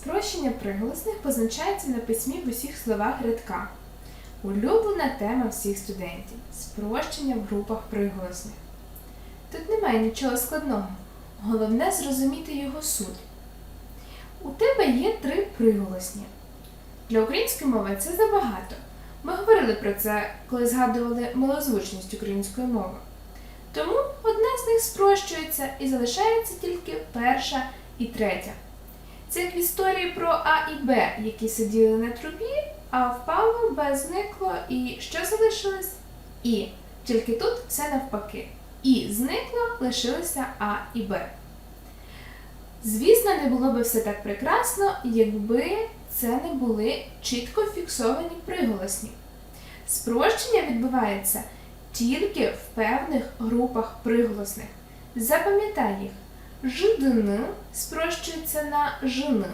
Спрощення приголосних позначається на письмі в усіх словах рядка. Улюблена тема всіх студентів спрощення в групах приголосних. Тут немає нічого складного. Головне зрозуміти його суть. У тебе є три приголосні. Для української мови це забагато. Ми говорили про це, коли згадували малозвучність української мови. Тому одна з них спрощується і залишається тільки перша і третя. Це в історії про А і Б, які сиділи на трубі, а впало, Б зникло, і що залишилось? І. Тільки тут все навпаки. І зникло, лишилися А і Б. Звісно, не було би все так прекрасно, якби це не були чітко фіксовані приголосні. Спрощення відбувається тільки в певних групах приголосних. Запам'ятай їх. ЖДН спрощується на ЖН,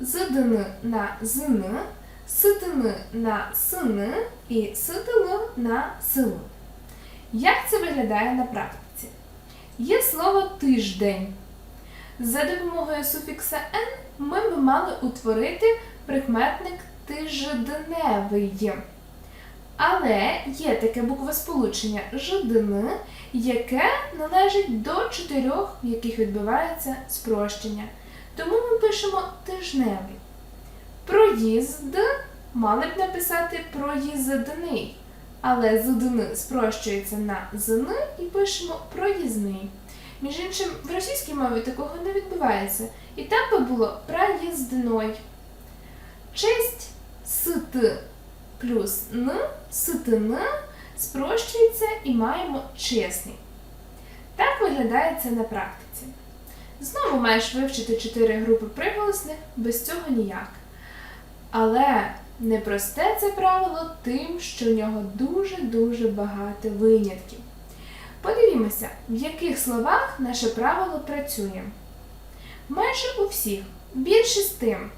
ЗДН на ЗН, СТН на СН і СТЛ на СЛ. Як це виглядає на практиці? Є слово тиждень. За допомогою суфікса «н» ми б мали утворити прикметник тижденевий. Але є таке буквосполучення ждн, яке належить до чотирьох, в яких відбувається спрощення. Тому ми пишемо тижневий. Проїзд мали б написати проїздний, але здн спрощується на зн і пишемо проїзний. Між іншим, в російській мові такого не відбувається. І там би було проїздной. Честь сит плюс н, ситн спрощується і маємо чесний. Так виглядає це на практиці. Знову маєш вивчити чотири групи приголосних, без цього ніяк. Але непросте це правило тим, що в нього дуже-дуже багато винятків. Подивімося, в яких словах наше правило працює. Майже у всіх, більше з тим.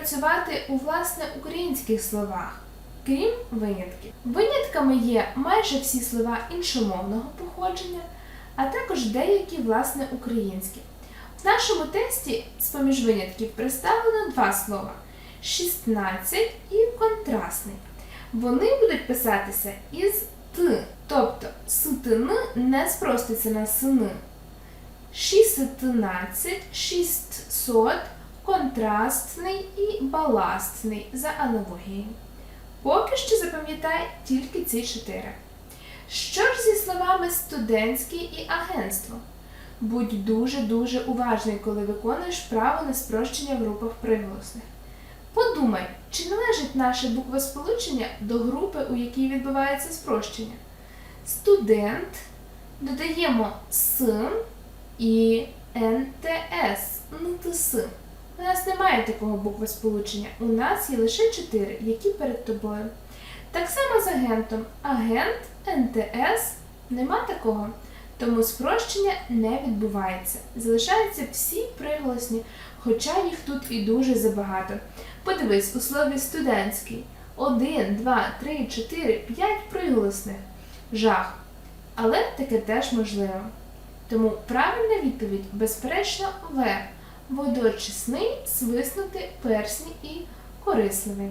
Працювати у власне українських словах, крім винятків. Винятками є майже всі слова іншомовного походження, а також деякі власне українські. В нашому тесті з-поміж винятків представлено два слова 16 і контрастний. Вони будуть писатися із Т, тобто ситин не спроститься на сини. Шістнадцять, шістсот, контрастний і баластний за аналогією. Поки що запам'ятай тільки ці чотири. Що ж зі словами студентський і агентство? Будь дуже-дуже уважний, коли виконуєш право на спрощення в групах приголосних. Подумай, чи належить наше буквосполучення до групи, у якій відбувається спрощення? Студент додаємо с і НТС, НТС. У нас немає такого буквосполучення. У нас є лише чотири, які перед тобою. Так само з агентом. Агент, НТС нема такого. Тому спрощення не відбувається. Залишаються всі приголосні, хоча їх тут і дуже забагато. Подивись, у слові студентський. Один, два, три, чотири, п'ять приголосних. Жах. Але таке теж можливо. Тому правильна відповідь, безперечно, В. Водочисний, свиснути, персні і корисливий.